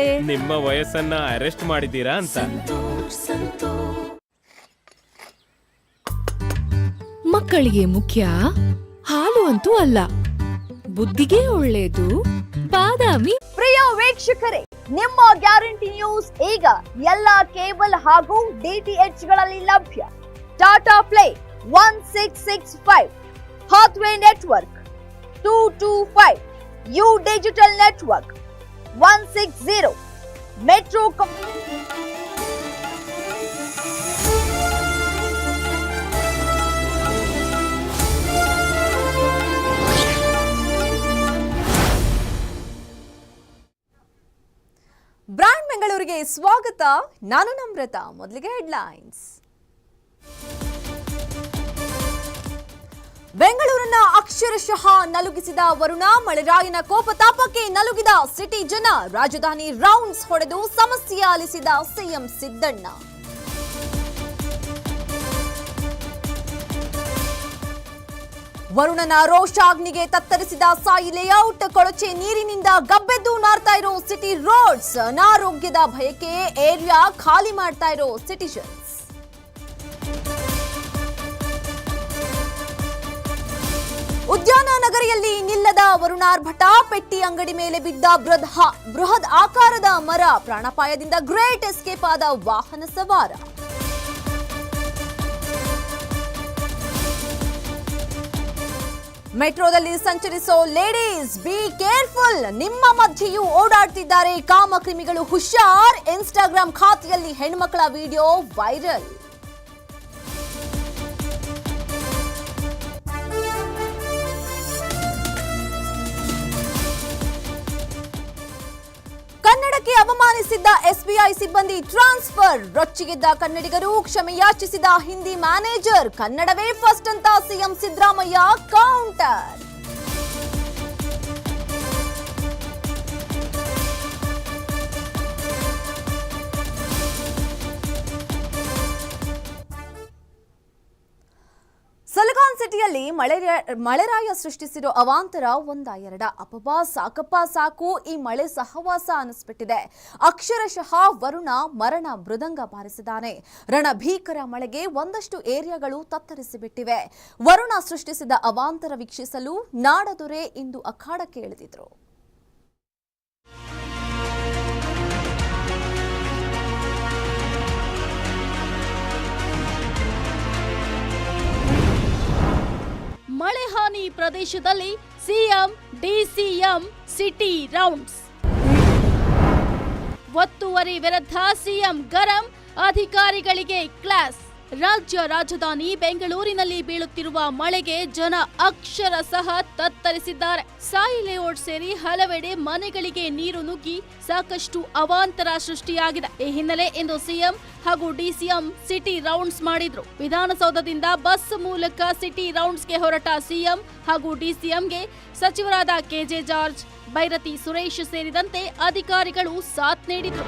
ನಿಮ್ಮ ವಯಸ್ಸನ್ನ ಅರೆಸ್ಟ್ ಮಾಡಿದ್ದೀರಾ ಅಂತ. ಮಕ್ಕಳಿಗೆ ಮುಖ್ಯ ಹಾಲು ಅಂತೂ ಅಲ್ಲ. ಬುದ್ಧಿಗೆ ಒಳ್ಳೇದು ಬಾದಾಮಿ. ಪ್ರಿಯ ವೀಕ್ಷಕರೇ ನಿಮ್ಮ ಗ್ಯಾರಂಟಿ ನ್ಯೂಸ್ ಈಗ ಎಲ್ಲ ಕೇಬಲ್ ಹಾಗೂ ಡಿಟಿಎಚ್ಗಳಲ್ಲಿ ಲಭ್ಯ. Tata play one six six five Hathway network two two five U digital network. One six zero metro brand ಬೆಂಗಳೂರಿಗೆ ಸ್ವಾಗತ. ನಾನು ನಮ್ರತಾ. ಮೊದಲಿಗೆ ಹೆಡ್ಲೈನ್ಸ್ ಬೆಂಗಳೂರನ್ನ ಅಕ್ಷರಶಃ ನಲುಗಿಸಿದ ವರುಣ, ಮಳೆರಾಯನ ಕೋಪತಾಪಕ್ಕೆ ನಲುಗಿದ ಸಿಟಿ ಜನ, ರಾಜಧಾನಿ ರೌಂಡ್ಸ್ ಹೊಡೆದು ಸಮಸ್ಯೆ ಆಲಿಸಿದ ಸಿಎಂ ಸಿದ್ದಣ್ಣ. ವರುಣನ ರೋಷಾಗ್ನಿಗೆ ತತ್ತರಿಸಿದ ಸಾಯಿ ಲೇಔಟ್, ಕೊಳಚೆ ನೀರಿನಿಂದ ಗಬ್ಬೆದ್ದು ನಾರ್ತಾ ಇರೋ ಸಿಟಿ ರೋಡ್ಸ್, ಅನಾರೋಗ್ಯದ ಭಯಕ್ಕೆ ಏರಿಯಾ ಖಾಲಿ ಮಾಡ್ತಾ ಇರೋ ಸಿಟಿಜನ್ಸ್. ಉದ್ಯಾನ ನಗರಿಯಲ್ಲಿ ನಿಲ್ಲದ ವರುಣಾರ್ಭಟ ಪೆಟ್ಟಿ ಅಂಗಡಿ ಮೇಲೆ ಬಿದ್ದ ಬೃಹ ಬೃಹದ್ ಆಕಾರದ ಮರ ಪ್ರಾಣಾಪಾಯದಿಂದ ಗ್ರೇಟ್ ಎಸ್ಕೇಪ್ ಆದ ವಾಹನ ಸವಾರ. ಮೆಟ್ರೋದಲ್ಲಿ ಸಂಚರಿಸೋ ಲೇಡೀಸ್, ಬಿ ಕೇರ್ಫುಲ್. ನಿಮ್ಮ ಮಧ್ಯೆಯೂ ಓಡಾಡ್ತಿದ್ದಾರೆ ಕಾಮಕ್ರಿಮಿಗಳು ಹುಷಾರ್. ಇನ್ಸ್ಟಾಗ್ರಾಮ್ ಖಾತೆಯಲ್ಲಿ ಹೆಣ್ಮಕ್ಳ ವಿಡಿಯೋ ವೈರಲ್. ಕನ್ನಡಕ್ಕೆ ಅವಮಾನಿಸಿದ್ದ ಎಸ್ಬಿಐ ಸಿಬ್ಬಂದಿ ಟ್ರಾನ್ಸ್ಫರ್. ರೊಚ್ಚಿಗೆದ್ದ ಕನ್ನಡಿಗರು ಕ್ಷಮೆ ಯಾಚಿಸಿದ ಹಿಂದಿ ಮ್ಯಾನೇಜರ್ ಕನ್ನಡವೇ ಫಸ್ಟ್ ಅಂತ ಸಿಎಂ ಸಿದ್ದರಾಮಯ್ಯ ಕೌಂಟರ್. ಸಿಟಿಯಲ್ಲಿ ಮಳೆ ಮಳೆರಾಯ ಸೃಷ್ಟಿಸಿರೋ ಅವಾಂತರ ಒಂದ ಎರಡ ಅಪಬಾ ಸಾಕಪ್ಪ, ಸಾಕು, ಈ ಮಳೆ ಸಹವಾಸ ಅನಿಸ್ಬಿಟ್ಟಿದೆ. ಅಕ್ಷರಶಃ ವರುಣ ಮರಣ ಮೃದಂಗ ಬಾರಿಸಿದ್ದಾನೆ. ರಣಭೀಕರ ಮಳೆಗೆ ಒಂದಷ್ಟು ಏರಿಯಾಗಳು ತತ್ತರಿಸಿಬಿಟ್ಟಿವೆ. ವರುಣ ಸೃಷ್ಟಿಸಿದ ಅವಾಂತರ ವೀಕ್ಷಿಸಲು ನಾಡದೊರೆ ಇಂದು ಅಖಾಡಕ್ಕೆ ಇಳಿದಿದ್ರು. ಮಳೆ ಹಾನಿ ಪ್ರದೇಶದಲ್ಲಿ ಸಿಎಂ ಡಿಸಿಎಂ ಸಿಟಿ ರೌಂಡ್ಸ್. ಒತ್ತುವರಿ ವಿರುದ್ಧ ಸಿಎಂ ಗರಂ ಅಧಿಕಾರಿಗಳಿಗೆ ಕ್ಲಾಸ್. ರಾಜ್ಯ ರಾಜಧಾನಿ ಬೆಂಗಳೂರಿನಲ್ಲಿ ಬೀಳುತ್ತಿರುವ ಮಳೆಗೆ ಜನ ಅಕ್ಷರ ಸಹ ತತ್ತರಿಸಿದ್ದಾರೆ. ಸಾಯಿ ಲೇಔಟ್ ಸೇರಿ ಹಲವೆಡೆ ಮನೆಗಳಿಗೆ ನೀರು ನುಗ್ಗಿ ಸಾಕಷ್ಟು ಅವಾಂತರ ಸೃಷ್ಟಿಯಾಗಿದೆ. ಈ ಹಿನ್ನೆಲೆ ಇಂದು ಸಿಎಂ ಹಾಗೂ ಡಿಸಿಎಂ ಸಿಟಿ ರೌಂಡ್ಸ್ ಮಾಡಿದ್ರು. ವಿಧಾನಸೌಧದಿಂದ ಬಸ್ ಮೂಲಕ ಸಿಟಿ ರೌಂಡ್ಸ್ಗೆ ಹೊರಟ ಸಿಎಂ ಹಾಗೂ ಡಿಸಿಎಂಗೆ ಸಚಿವರಾದ ಕೆಜೆ ಜಾರ್ಜ್ ಭೈರತಿ ಸುರೇಶ್ ಸೇರಿದಂತೆ ಅಧಿಕಾರಿಗಳು ಸಾಥ್ ನೀಡಿದ್ರು.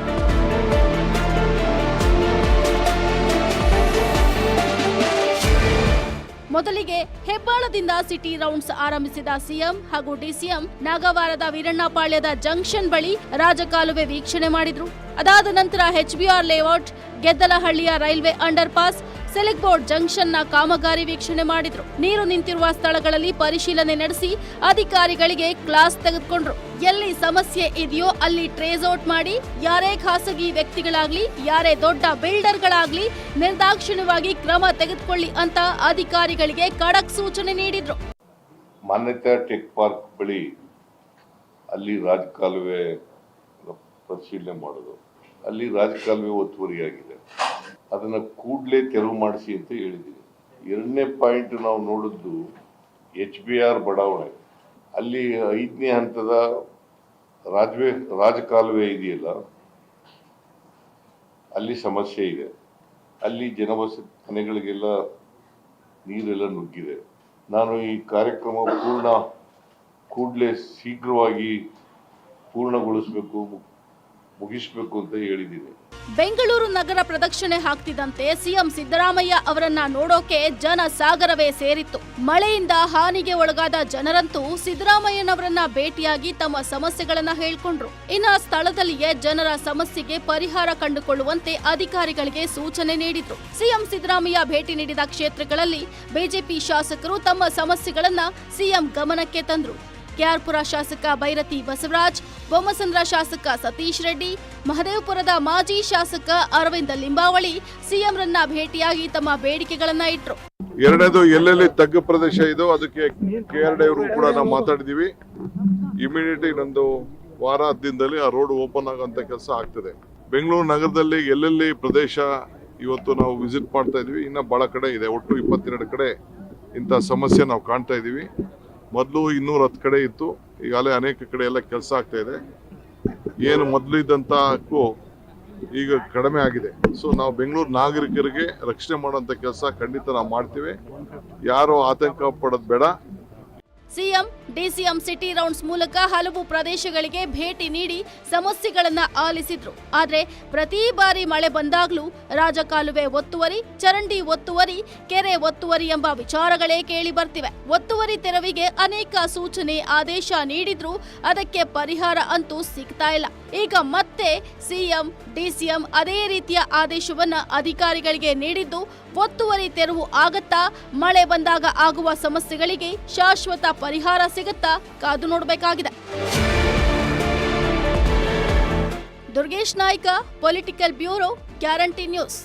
ಮೊದಲಿಗೆ ಹೆಬ್ಬಾಳದಿಂದ ಸಿಟಿ ರೌಂಡ್ಸ್ ಆರಂಭಿಸಿದ ಸಿಎಂ ಹಾಗೂ ಡಿಸಿಎಂ ನಾಗವಾರದ ವೀರಣ್ಣಪಾಳ್ಯದ ಜಂಕ್ಷನ್ ಬಳಿ ರಾಜಕಾಲುವೆ ವೀಕ್ಷಣೆ ಮಾಡಿದ್ರು. ಅದಾದ ನಂತರ HBR layout ಗೆದ್ದಲಹಳ್ಳಿಯ railway under pass Silk board ಜಂಕ್ಷನ್ನ ಕಾಮಗಾರಿ ವೀಕ್ಷಣೆ ಮಾಡಿದ್ರು. ನೀರು ನಿಂತಿರುವ ಸ್ಥಳಗಳಲ್ಲಿ ಪರಿಶೀಲನೆ ನಡೆಸಿ ಅಧಿಕಾರಿಗಳಿಗೆ ಕ್ಲಾಸ್ ತೆಗೆದುಕೊಂಡ್ರು. ಎಲ್ಲಿ ಸಮಸ್ಯೆ ಇದೆಯೋ ಅಲ್ಲಿ ಟ್ರೇಸ್ ಔಟ್ ಮಾಡಿ ಯಾರೇ ಖಾಸಗಿ ವ್ಯಕ್ತಿಗಳಾಗ್ಲಿ, ಯಾರೇ ದೊಡ್ಡ ಬಿಲ್ಡರ್ಗಳಾಗ್ಲಿ ನಿರ್ದಾಕ್ಷಿಣ್ಯವಾಗಿ ಕ್ರಮ ತೆಗೆದುಕೊಳ್ಳಿ ಅಂತ ಅಧಿಕಾರಿಗಳಿಗೆ ಕಡಕ್ ಸೂಚನೆ ನೀಡಿದ್ರು. ಮಾನ್ಯತಾ ಟೆಕ್ ಪಾರ್ಕ್ ಬಳಿ ಅಲ್ಲಿ ರಾಜಕಾಲುವೆ ಪರಿಶೀಲನೆ ಮಾಡೋದು. ಅಲ್ಲಿ ರಾಜಕಾಲುವೆ ಒತ್ತುವರಿಯಾಗಿದೆ. ಅದನ್ನ ಕೂಡಲೇ ತೆರವು ಮಾಡಿಸಿ ಅಂತ ಹೇಳಿದ್ದೀವಿ ಎರಡನೇ ಪಾಯಿಂಟ್ ನಾವು ನೋಡಿದ್ದು ಎಚ್ ಬಿ ಆರ್ ಬಡಾವಣೆ. ಅಲ್ಲಿ ಐದನೇ ಹಂತದ ರಾಜವೇ, ರಾಜಕಾಲುವೆ ಇದೆಯಲ್ಲ, ಅಲ್ಲಿ ಸಮಸ್ಯೆ ಇದೆ. ಅಲ್ಲಿ ಜನವಸತಿ ಮನೆಗಳಿಗೆಲ್ಲ ನೀರೆಲ್ಲ ನುಗ್ಗಿದೆ. ನಾನು ಈ ಕಾರ್ಯಕ್ರಮ ಪೂರ್ಣ, ಕೂಡಲೇ ಶೀಘ್ರವಾಗಿ ಪೂರ್ಣಗೊಳಿಸಬೇಕು. ಮುಗಿಸ್ಬೇಕು ಅಂತ ಹೇಳಿದ್ದೀನಿ. ಬೆಂಗಳೂರು ನಗರ ಪ್ರದಕ್ಷಿಣೆ ಹಾಕ್ತಿದ್ದಂತೆ ಸಿಎಂ ಸಿದ್ದರಾಮಯ್ಯ ಅವರನ್ನ ನೋಡೋಕೆ ಜನ ಸಾಗರವೇ ಸೇರಿತ್ತು. ಮಳೆಯಿಂದ ಹಾನಿಗೆ ಒಳಗಾದ ಜನರಂತೂ ಸಿದ್ದರಾಮಯ್ಯನವರನ್ನ ಭೇಟಿಯಾಗಿ ತಮ್ಮ ಸಮಸ್ಯೆಗಳನ್ನ ಹೇಳ್ಕೊಂಡ್ರು. ಇನ್ನು ಸ್ಥಳದಲ್ಲಿಯೇ ಜನರ ಸಮಸ್ಯೆಗೆ ಪರಿಹಾರ ಕಂಡುಕೊಳ್ಳುವಂತೆ ಅಧಿಕಾರಿಗಳಿಗೆ ಸೂಚನೆ ನೀಡಿದ್ರು. ಸಿಎಂ ಸಿದ್ದರಾಮಯ್ಯ ಭೇಟಿ ನೀಡಿದ ಕ್ಷೇತ್ರಗಳಲ್ಲಿ ಬಿಜೆಪಿ ಶಾಸಕರು ತಮ್ಮ ಸಮಸ್ಯೆಗಳನ್ನ ಸಿಎಂ ಗಮನಕ್ಕೆ ತಂದ್ರು. ಕೆಆರ್ಪುರ ಶಾಸಕ ಭೈರತಿ ಬಸವರಾಜ್, ಬೊಮ್ಮಸಂದ್ರ ಶಾಸಕ ಸತೀಶ್ ರೆಡ್ಡಿ, ಮಹದೇವಪುರದ ಮಾಜಿ ಶಾಸಕ ಅರವಿಂದ ಲಿಂಬಾವಳಿ ಸಿಎಂರನ್ನ ಭೇಟಿಯಾಗಿ ತಮ್ಮ ಬೇಡಿಕೆಗಳನ್ನ ಇಟ್ರು. ಎರಡನೇದು, ಎಲ್ಲೆಲ್ಲಿ ತಗ್ಗು ಪ್ರದೇಶ ಇದೋ ಅದಕ್ಕೆ ಕೆ ಆರ್ ಡಿ ಅವರು ಕೂಡ ನಾವು ಮಾತಾಡಿದೀವಿ. ಇಮಿಡಿಯೇಟ್ ಇನ್ನೊಂದು ವಾರ ದಿನದಲ್ಲಿ ಆ ರೋಡ್ ಓಪನ್ ಆಗೋಂಥ ಕೆಲಸ ಆಗ್ತದೆ. ಬೆಂಗಳೂರು ನಗರದಲ್ಲಿ ಎಲ್ಲೆಲ್ಲಿ ಪ್ರದೇಶ ಇವತ್ತು ನಾವು ವಿಸಿಟ್ ಮಾಡ್ತಾ ಇದೀವಿ, ಇನ್ನ ಬಹಳ ಕಡೆ ಇದೆ, ಒಟ್ಟು ಇಪ್ಪತ್ತೆರಡು ಕಡೆ ಇಂಥ ಸಮಸ್ಯೆ ನಾವು ಕಾಣ್ತಾ ಇದೀವಿ. ಮೊದಲು ಇನ್ನೂರ ಹತ್ತು ಕಡೆ ಇತ್ತು. ಈಗಾಗಲೇ ಅನೇಕ ಕಡೆ ಎಲ್ಲ ಕೆಲಸ ಆಗ್ತಾ ಇದೆ. ಏನು ಮೊದಲು ಇದ್ದಂತಕ್ಕೂ ಈಗ ಕಡಿಮೆ ಆಗಿದೆ. ಸೊ ನಾವು ಬೆಂಗಳೂರು ನಾಗರಿಕರಿಗೆ ರಕ್ಷಣೆ ಮಾಡುವಂಥ ಕೆಲಸ ಖಂಡಿತ ನಾವು ಮಾಡ್ತೀವಿ. ಯಾರು ಆತಂಕ ಪಡೋದು ಬೇಡ. ಸಿಎಂ, ಡಿಸಿಎಂ ಸಿಟಿ ರೌಂಡ್ಸ್ ಮೂಲಕ ಹಲವು ಪ್ರದೇಶಗಳಿಗೆ ಭೇಟಿ ನೀಡಿ ಸಮಸ್ಯೆಗಳನ್ನು ಆಲಿಸಿದ್ರು. ಆದರೆ ಪ್ರತಿ ಬಾರಿ ಮಳೆ ಬಂದಾಗಲೂ ರಾಜಕಾಲುವೆ ಒತ್ತುವರಿ, ಚರಂಡಿ ಒತ್ತುವರಿ, ಕೆರೆ ಒತ್ತುವರಿ ಎಂಬ ವಿಚಾರಗಳೇ ಕೇಳಿ ಬರ್ತಿವೆ. ಒತ್ತುವರಿ ತೆರವಿಗೆ ಅನೇಕ ಸೂಚನೆ, ಆದೇಶ ನೀಡಿದ್ರು ಅದಕ್ಕೆ ಪರಿಹಾರ ಅಂತೂ ಸಿಗ್ತಾ ಇಲ್ಲ. ಈಗ ಮತ್ತೆ ಸಿಎಂ, ಡಿಸಿಎಂ ಅದೇ ರೀತಿಯ ಆದೇಶವನ್ನ ಅಧಿಕಾರಿಗಳಿಗೆ ನೀಡಿದ್ದು, ಒತ್ತುವರಿ ತೆರವು ಆಗತ್ತಾ, ಮಳೆ ಬಂದಾಗ ಆಗುವ ಸಮಸ್ಯೆಗಳಿಗೆ ಶಾಶ್ವತ ಪರಿಹಾರ ಸಿಗುತ್ತಾ ಕಾದು ನೋಡಬೇಕಾಗಿದೆ. Durgesh Nayak political bureau guarantee news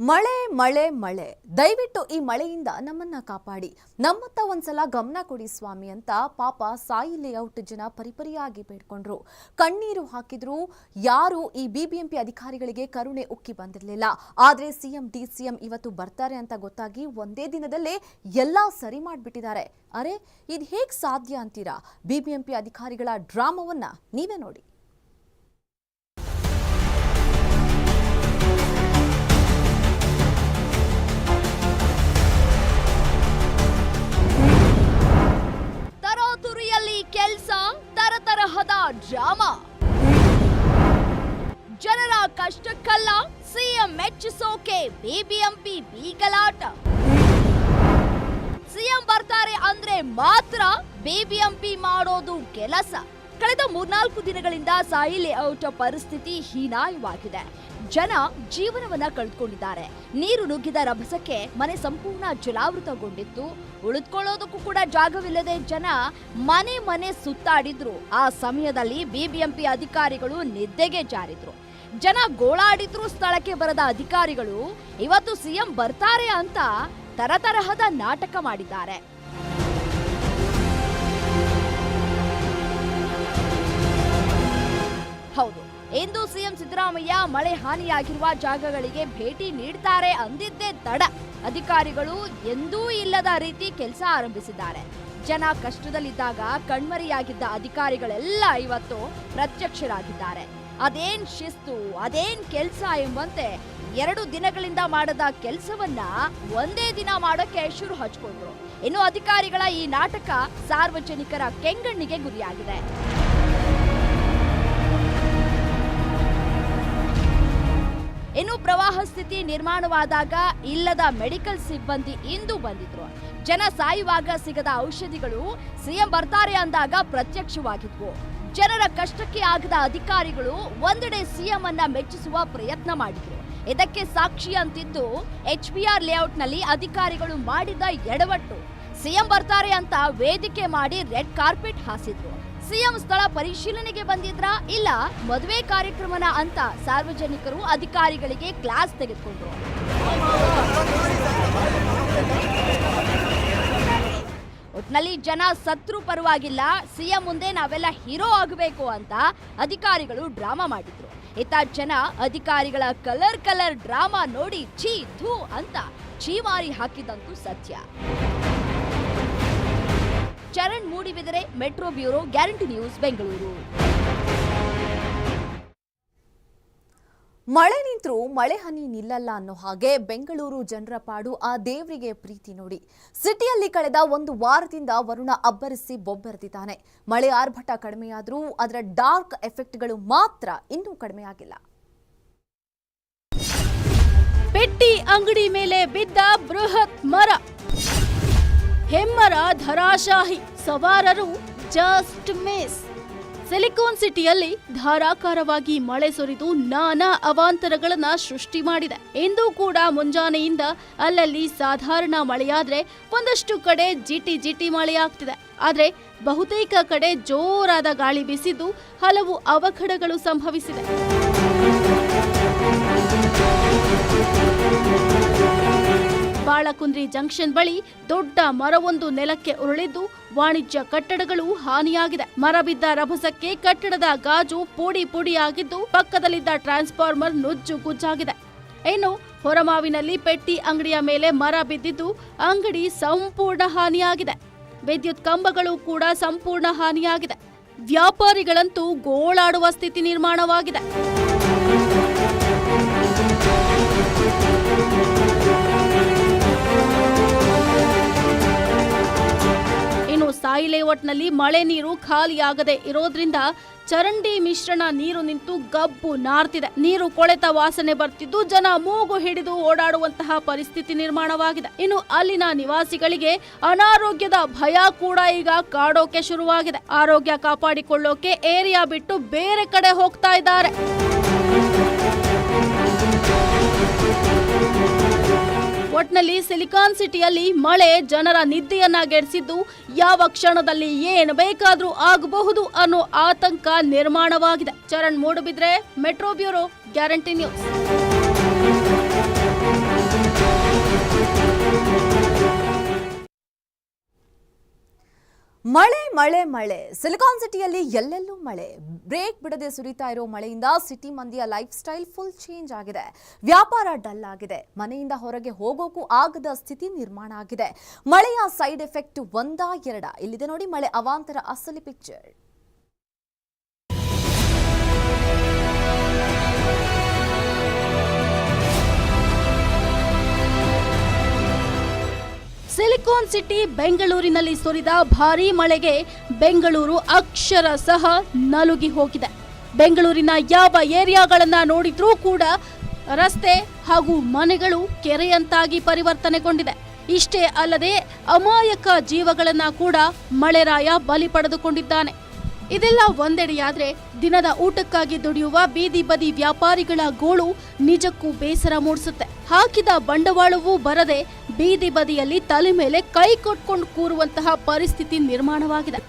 ಮಳೆ ಮಳೆ ಮಳೆ. ದಯವಿಟ್ಟು ಈ ಮಳೆಯಿಂದ ನಮ್ಮನ್ನ ಕಾಪಾಡಿ. ನಮ್ಮತ್ತ ಒಂದ್ಸಲ ಗಮನ ಕೊಡಿ ಸ್ವಾಮಿ ಅಂತ ಪಾಪ ಸಾಯಿ ಲೇಔಟ್ ಜನ ಪರಿಪರಿಯಾಗಿ ಬೇಡ್ಕೊಂಡ್ರು. ಕಣ್ಣೀರು ಹಾಕಿದ್ರು ಯಾರು ಈ ಬಿಬಿಎಂಪಿ ಅಧಿಕಾರಿಗಳಿಗೆ ಕರುಣೆ ಉಕ್ಕಿ ಬಂದಿರಲಿಲ್ಲ. ಆದ್ರೆ ಸಿಎಂ, ಡಿಸಿಎಂ ಇವತ್ತು ಬರ್ತಾರೆ ಅಂತ ಗೊತ್ತಾಗಿ ಒಂದೇ ದಿನದಲ್ಲೇ ಎಲ್ಲಾ ಸರಿ ಮಾಡಿಬಿಟ್ಟಿದ್ದಾರೆ. ಅರೆ, ಇದು ಹೇಗೆ ಸಾಧ್ಯ ಅಂತೀರಾ? ಬಿಬಿಎಂಪಿ ಅಧಿಕಾರಿಗಳ ಡ್ರಾಮವನ್ನ ನೀವೇ ನೋಡಿ. ಕೆಲ್ಸ ತರತರಹದ ಡ್ರಾಮಾ. ಜನರ ಕಷ್ಟಕ್ಕಲ್ಲ, ಸಿಎಂ ಮೆಚ್ಚಿಸೋಕೆ ಬಿಬಿಎಂಪಿ ಬೀಗಲಾಟ. ಸಿಎಂ ಬರ್ತಾರೆ ಅಂದ್ರೆ ಮಾತ್ರ ಬಿಬಿಎಂಪಿ ಮಾಡೋದು ಕೆಲಸ. ಕಳೆದ ಮೂರ್ನಾಲ್ಕು ದಿನಗಳಿಂದ ಸಾಯಿ ಲೇಔಟ್ ಪರಿಸ್ಥಿತಿ ಹೀನಾಯವಾಗಿದೆ. ಜನ ಜೀವನವನ್ನ ಕಳೆದುಕೊಂಡಿದ್ದಾರೆ ನೀರು ನುಗ್ಗಿದ ರಭಸಕ್ಕೆ ಮನೆ ಸಂಪೂರ್ಣ ಜಲಾವೃತಗೊಂಡಿತ್ತು. ಉಳಿದುಕೊಳ್ಳೋದಕ್ಕೂ ಕೂಡ ಜಾಗವಿಲ್ಲದೆ ಜನ ಮನೆ ಮನೆ ಸುತ್ತಾಡಿದ್ರು. ಆ ಸಮಯದಲ್ಲಿ ಬಿಬಿಎಂಪಿ ಅಧಿಕಾರಿಗಳು ನಿದ್ದೆಗೆ ಜಾರಿದ್ರು. ಜನ ಗೋಳಾಡಿದ್ರು ಸ್ಥಳಕ್ಕೆ ಬರದ ಅಧಿಕಾರಿಗಳು, ಇವತ್ತು ಸಿಎಂ ಬರ್ತಾರೆ ಅಂತ ತರತರಹದ ನಾಟಕ ಮಾಡಿದ್ದಾರೆ. ಹೌದು. ಇಂದು ಸಿಎಂ ಸಿದ್ದರಾಮಯ್ಯ ಮಳೆ ಹಾನಿಯಾಗಿರುವ ಜಾಗಗಳಿಗೆ ಭೇಟಿ ನೀಡ್ತಾರೆ ಅಂದಿದ್ದೇ ತಡ. ಅಧಿಕಾರಿಗಳು ಎಂದೂ ಇಲ್ಲದ ರೀತಿ ಕೆಲಸ ಆರಂಭಿಸಿದ್ದಾರೆ. ಜನ ಕಷ್ಟದಲ್ಲಿದ್ದಾಗ ಕಣ್ಮರೆಯಾಗಿದ್ದ ಅಧಿಕಾರಿಗಳೆಲ್ಲ ಇವತ್ತು ಪ್ರತ್ಯಕ್ಷರಾಗಿದ್ದಾರೆ. ಅದೇನ್ ಶಿಸ್ತು, ಅದೇನ್ ಕೆಲಸ ಎಂಬಂತೆ ಎರಡು ದಿನಗಳಿಂದ ಮಾಡದ ಕೆಲಸವನ್ನ ಒಂದೇ ದಿನ ಮಾಡೋಕೆ ಶುರು ಹಚ್ಕೊಂಡ್ರು ಇನ್ನು ಅಧಿಕಾರಿಗಳ ಈ ನಾಟಕ ಸಾರ್ವಜನಿಕರ ಕೆಂಗಣ್ಣಿಗೆ ಗುರಿಯಾಗಿದೆ. ಇನ್ನು ಪ್ರವಾಹ ಸ್ಥಿತಿ ನಿರ್ಮಾಣವಾದಾಗ ಇಲ್ಲದ ಮೆಡಿಕಲ್ ಸಿಬ್ಬಂದಿ ಇಂದು ಬಂದಿದ್ರು. ಜನ ಸಾಯುವಾಗ ಸಿಗದ ಔಷಧಿಗಳು ಸಿಎಂ ಬರ್ತಾರೆ ಅಂದಾಗ ಪ್ರತ್ಯಕ್ಷವಾಗಿದ್ವು. ಜನರ ಕಷ್ಟಕ್ಕೆ ಆಗದ ಅಧಿಕಾರಿಗಳು ಒಂದೆಡೆ ಸಿಎಂ ಅನ್ನ ಮೆಚ್ಚಿಸುವ ಪ್ರಯತ್ನ ಮಾಡಿದ್ರು. ಇದಕ್ಕೆ ಸಾಕ್ಷಿ ಅಂತಿದ್ದು ಎಚ್ ಬಿ ಆರ್ ಲೇಔಟ್ನಲ್ಲಿ ಅಧಿಕಾರಿಗಳು ಮಾಡಿದ ಎಡವಟ್ಟು. ಸಿಎಂ ಬರ್ತಾರೆ ಅಂತ ವೇದಿಕೆ ಮಾಡಿ ರೆಡ್ ಕಾರ್ಪೆಟ್ ಹಾಸಿದ್ರು. ಸಿಎಂ ಸ್ಥಳ ಪರಿಶೀಲನೆಗೆ ಬಂದಿದ್ರಾ ಇಲ್ಲ ಮದುವೆ ಕಾರ್ಯಕ್ರಮನ ಅಂತ ಸಾರ್ವಜನಿಕರು ಅಧಿಕಾರಿಗಳಿಗೆ ಕ್ಲಾಸ್ ತೆಗೆದುಕೊಂಡ್ರು? ಒಟ್ನಲ್ಲಿ ಜನ ಸತ್ರು ಪರವಾಗಿಲ್ಲ, ಸಿಎಂ ಮುಂದೆ ನಾವೆಲ್ಲ ಹೀರೋ ಆಗಬೇಕು ಅಂತ ಅಧಿಕಾರಿಗಳು ಡ್ರಾಮಾ ಮಾಡಿದ್ರು. ಇತ್ತ ಜನ ಅಧಿಕಾರಿಗಳ ಕಲರ್ ಕಲರ್ ಡ್ರಾಮಾ ನೋಡಿ ಛೀ ಥೂ ಅಂತ ಛೀಮಾರಿ ಹಾಕಿದಂತೂ ಸತ್ಯ. Charan Moodbidri metro bureau guarantee news Bengaluru. ಮಳೆ ನಿಂತರೂ ಮಳೆ ಹನಿ ನಿಲ್ಲಲ್ಲ ಅನ್ನೋ ಹಾಗೆ ಬೆಂಗಳೂರು ಜನರ ಪಾಡು ಆ ದೇವರಿಗೆ ಪ್ರೀತಿ ನೋಡಿ. ಸಿಟಿಯಲ್ಲಿ ಕಳೆದ ಒಂದು ವಾರದಿಂದ ವರುಣ ಅಬ್ಬರಿಸಿ ಬೊಬ್ಬರೆದಿದ್ದಾನೆ. ಮಳೆ ಆರ್ಭಟ ಕಡಿಮೆಯಾದರೂ ಅದರ ಡಾರ್ಕ್ ಎಫೆಕ್ಟ್ಗಳು ಮಾತ್ರ ಇನ್ನೂ ಕಡಿಮೆಯಾಗಿಲ್ಲ. ಪೆಟ್ಟಿ ಅಂಗಡಿ ಮೇಲೆ ಬಿದ್ದ ಬೃಹತ್ ಮರ. ಹೆಮ್ಮರ ಧರಾಶಾಹಿ ಸವಾರರು ಜಸ್ಟ್ ಮಿಸ್ ಸಿಲಿಕಾನ್ ಸಿಟಿಯಲ್ಲಿ ಧಾರಾಕಾರವಾಗಿ ಮಳೆ ಸುರಿದು ನಾನಾ ಅವಾಂತರಗಳನ್ನ ಸೃಷ್ಟಿ ಮಾಡಿದೆ. ಇಂದು ಕೂಡ ಮುಂಜಾನೆಯಿಂದ ಅಲ್ಲಲ್ಲಿ ಸಾಧಾರಣ ಮಳೆಯಾದ್ರೆ ಒಂದಷ್ಟು ಕಡೆ ಜಿಟಿ ಜಿಟಿ ಮಳೆಯಾಗ್ತಿದೆ. ಆದ್ರೆ ಬಹುತೇಕ ಕಡೆ ಜೋರಾದ ಗಾಳಿ ಬೀಸಿದ್ದು ಹಲವು ಅವಘಡಗಳು ಸಂಭವಿಸಿದೆ. ಬಾಳಕುಂದ್ರಿ ಜಂಕ್ಷನ್ ಬಳಿ ದೊಡ್ಡ ಮರವೊಂದು ನೆಲಕ್ಕೆ ಉರುಳಿದ್ದು ವಾಣಿಜ್ಯ ಕಟ್ಟಡಗಳು ಹಾನಿಯಾಗಿದೆ. ಮರ ಬಿದ್ದ ರಭಸಕ್ಕೆ ಕಟ್ಟಡದ ಗಾಜು ಪುಡಿ ಪುಡಿಯಾಗಿದ್ದು ಪಕ್ಕದಲ್ಲಿದ್ದ ಟ್ರಾನ್ಸ್ಫಾರ್ಮರ್ ನುಜ್ಜು ಗುಜ್ಜಾಗಿದೆ ಇನ್ನು ಹೊರಮಾವಿನಲ್ಲಿ ಪೆಟ್ಟಿ ಅಂಗಡಿಯ ಮೇಲೆ ಮರ ಬಿದ್ದಿದ್ದು ಅಂಗಡಿ ಸಂಪೂರ್ಣ ಹಾನಿಯಾಗಿದೆ. ವಿದ್ಯುತ್ ಕಂಬಗಳು ಕೂಡ ಸಂಪೂರ್ಣ ಹಾನಿಯಾಗಿದೆ. ವ್ಯಾಪಾರಿಗಳಂತೂ ಗೋಳಾಡುವ ಸ್ಥಿತಿ ನಿರ್ಮಾಣವಾಗಿದೆ. ಸಾಯಿ ಲೇಔಟ್ನಲ್ಲಿ ಮಳೆ ನೀರು ಖಾಲಿಯಾಗದೆ ಇರೋದ್ರಿಂದ ಚರಂಡಿ ಮಿಶ್ರಣ ನೀರು ನಿಂತು ಗಬ್ಬು ನಾರ್ತಿದೆ. ನೀರು ಕೊಳೆತ ವಾಸನೆ ಬರ್ತಿದ್ದು ಜನ ಮೂಗು ಹಿಡಿದು ಓಡಾಡುವಂತಹ ಪರಿಸ್ಥಿತಿ ನಿರ್ಮಾಣವಾಗಿದೆ. ಇನ್ನು ಅಲ್ಲಿನ ನಿವಾಸಿಗಳಿಗೆ ಅನಾರೋಗ್ಯದ ಭಯ ಕೂಡ ಈಗ ಕಾಡೋಕೆ ಶುರುವಾಗಿದೆ. ಆರೋಗ್ಯ ಕಾಪಾಡಿಕೊಳ್ಳೋಕೆ ಏರಿಯಾ ಬಿಟ್ಟು ಬೇರೆ ಕಡೆ ಹೋಗ್ತಾ ಇದ್ದಾರೆ. ಒಟ್ನಲ್ಲಿ ಸಿಲಿಕಾನ್ ಸಿಟಿಯಲ್ಲಿ ಮಳೆ ಜನರ ನಿದ್ದೆಯನ್ನ ಗೆಡಿಸಿದ್ದು ಯಾವ ಕ್ಷಣದಲ್ಲಿ ಏನು ಬೇಕಾದ್ರೂ ಆಗಬಹುದು ಅನ್ನೋ ಆತಂಕ ನಿರ್ಮಾಣವಾಗಿದೆ. Charan Moodbidri, metro bureau, guarantee news. ಮಳೆ ಮಳೆ ಮಳೆ. ಸಿಲಿಕಾನ್ ಸಿಟಿಯಲ್ಲಿ ಎಲ್ಲೆಲ್ಲೂ ಮಳೆ. ಬ್ರೇಕ್ ಬಿಡದೆ ಸುರಿತಾ ಇರೋ ಮಳೆಯಿಂದ ಸಿಟಿ ಮಂದಿಯ ಲೈಫ್ ಸ್ಟೈಲ್ ಫುಲ್ ಚೇಂಜ್ ಆಗಿದೆ. ವ್ಯಾಪಾರ ಡಲ್ ಆಗಿದೆ. ಮನೆಯಿಂದ ಹೊರಗೆ ಹೋಗೋಕ್ಕೂ ಆಗದ ಸ್ಥಿತಿ ನಿರ್ಮಾಣ ಆಗಿದೆ. ಮಳೆಯ ಸೈಡ್ ಎಫೆಕ್ಟ್ ಒಂದಾ ಎರಡ. ಇಲ್ಲಿದೆ ನೋಡಿ ಮಳೆ, ಅವಾಂತರ, ಅಸಲಿ ಪಿಕ್ಚರ್ ಸಿಲಿಕಾನ್ ಸಿಟಿ ಬೆಂಗಳೂರಿನಲ್ಲಿ ಸುರಿದ ಭಾರೀ ಮಳೆಗೆ ಬೆಂಗಳೂರು ಅಕ್ಷರ ಸಹ ನಲುಗಿ ಹೋಗಿದೆ. ಬೆಂಗಳೂರಿನ ಯಾವ ಏರಿಯಾಗಳನ್ನು ನೋಡಿದ್ರೂ ಕೂಡ ರಸ್ತೆ ಹಾಗೂ ಮನೆಗಳು ಕೆರೆಯಂತಾಗಿ ಪರಿವರ್ತನೆಗೊಂಡಿದೆ. ಇಷ್ಟೇ ಅಲ್ಲದೆ ಅಮಾಯಕ ಜೀವಗಳನ್ನು ಕೂಡ ಮಳೆರಾಯ ಬಲಿ ಪಡೆದುಕೊಂಡಿದ್ದಾನೆ. ಇದೆಲ್ಲ ಒಂದೆಡೆಯಾದ್ರೆ ದಿನದ ಊಟಕ್ಕಾಗಿ ದುಡಿಯುವ ಬೀದಿ ಬದಿ ವ್ಯಾಪಾರಿಗಳ ಗೋಳು ನಿಜಕ್ಕೂ ಬೇಸರ ಮೂಡಿಸುತ್ತೆ. ಹಾಕಿದ ಬಂಡವಾಳವೂ ಬರದೆ ಬೀದಿ ಬದಿಯಲ್ಲಿ ತಲೆ ಮೇಲೆ ಕೈ ಕೊಟ್ಕೊಂಡು ಕೂರುವಂತಹ ಪರಿಸ್ಥಿತಿ ನಿರ್ಮಾಣವಾಗಿದೆ.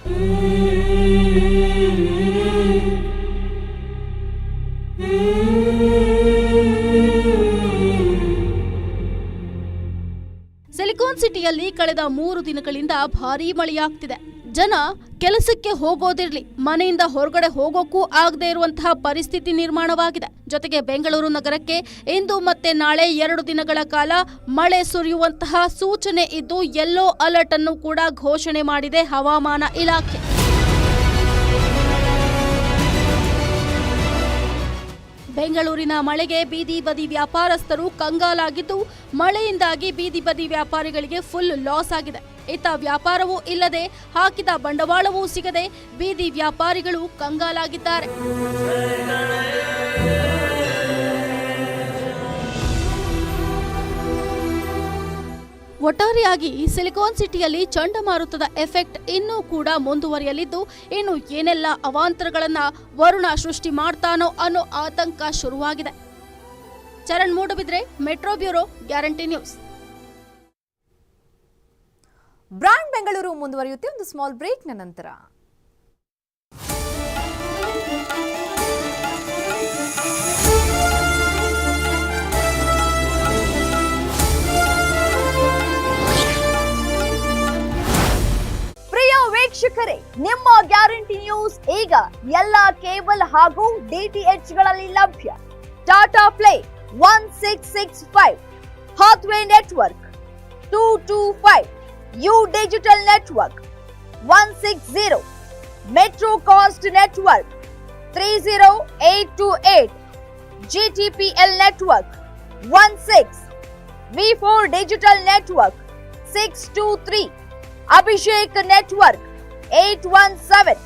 ಸಿಲಿಕಾನ್ ಸಿಟಿಯಲ್ಲಿ ಕಳೆದ ಮೂರು ದಿನಗಳಿಂದ ಭಾರೀ ಮಳೆಯಾಗ್ತಿದೆ. ಜನ ಕೆಲಸಕ್ಕೆ ಹೋಗೋದಿರಲಿ, ಮನೆಯಿಂದ ಹೊರಗಡೆ ಹೋಗೋಕ್ಕೂ ಆಗದೇ ಇರುವಂತಹ ಪರಿಸ್ಥಿತಿ ನಿರ್ಮಾಣವಾಗಿದೆ. ಜೊತೆಗೆ ಬೆಂಗಳೂರು ನಗರಕ್ಕೆ ಇಂದು ಮತ್ತೆ ನಾಳೆ ಎರಡು ದಿನಗಳ ಕಾಲ ಮಳೆ ಸುರಿಯುವಂತಹ ಸೂಚನೆ ಇದ್ದು, ಯೆಲ್ಲೋ ಅಲರ್ಟ್ ಅನ್ನು ಕೂಡ ಘೋಷಣೆ ಮಾಡಿದೆ ಹವಾಮಾನ ಇಲಾಖೆ. ಬೆಂಗಳೂರಿನ ಮಳೆಗೆ ಬೀದಿ ಬದಿ ವ್ಯಾಪಾರಸ್ಥರು ಕಂಗಾಲಾಗಿದ್ದು, ಮಳೆಯಿಂದಾಗಿ ಬೀದಿ ಬದಿ ವ್ಯಾಪಾರಿಗಳಿಗೆ ಫುಲ್ ಲಾಸ್ ಆಗಿದೆ. ಇತ್ತ ವ್ಯಾಪಾರವೂ ಇಲ್ಲದೆ ಹಾಕಿದ ಬಂಡವಾಳವೂ ಸಿಗದೆ ಬೀದಿ ವ್ಯಾಪಾರಿಗಳು ಕಂಗಾಲಾಗಿದ್ದಾರೆ. ಒಟ್ಟಾರೆಯಾಗಿ ಸಿಲಿಕಾನ್ ಸಿಟಿಯಲ್ಲಿ ಚಂಡಮಾರುತದ ಎಫೆಕ್ಟ್ ಇನ್ನೂ ಕೂಡ ಮುಂದುವರಿಯಲಿದ್ದು, ಇನ್ನು ಏನೆಲ್ಲ ಅವಾಂತರಗಳನ್ನ ವರುಣ ಸೃಷ್ಟಿ ಮಾಡ್ತಾನೋ ಅನ್ನೋ ಆತಂಕ ಶುರುವಾಗಿದೆ. Charan Moodbidri metro bureau guarantee news brand Bengaluru ಮುಂದುವರಿಯುತ್ತೆ. ಒಂದು ಸ್ಮಾಲ್ ಬ್ರೇಕ್ನ ನಂತರ. ವೀಕ್ಷಕರೇ, ನಿಮ್ಮ ಗ್ಯಾರಂಟಿ ನ್ಯೂಸ್ ಈಗ ಎಲ್ಲ ಕೇಬಲ್ ಹಾಗೂ ಡಿಟಿಎಚ್ಗಳಲ್ಲಿ ಲಭ್ಯ. Tata play one six six five, Hathway network two two five. U Digital Network 160 Metro Cost Network 30828 GTPL Network 16 V4 Digital Network 623 Abhishek Network 817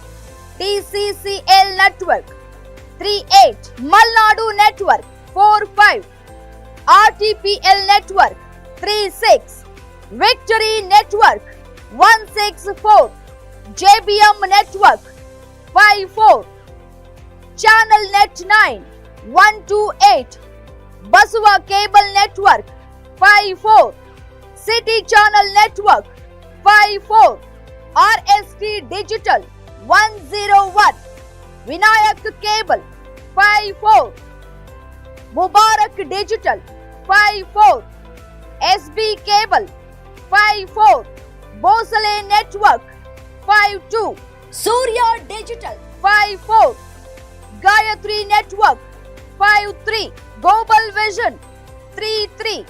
TCCL Network 38 Malnadu Network 45 RTPL Network 36 Victory Network 164 JBM Network 54 Channel Net 9 128 Basua Cable Network 54 City Channel Network 54 RST Digital 101 Vinayak Cable 54 Mubarak Digital 54 SB Cable 54, Bosale Network 52, Surya Digital 54, Gayatri Network 53, Global Vision 33,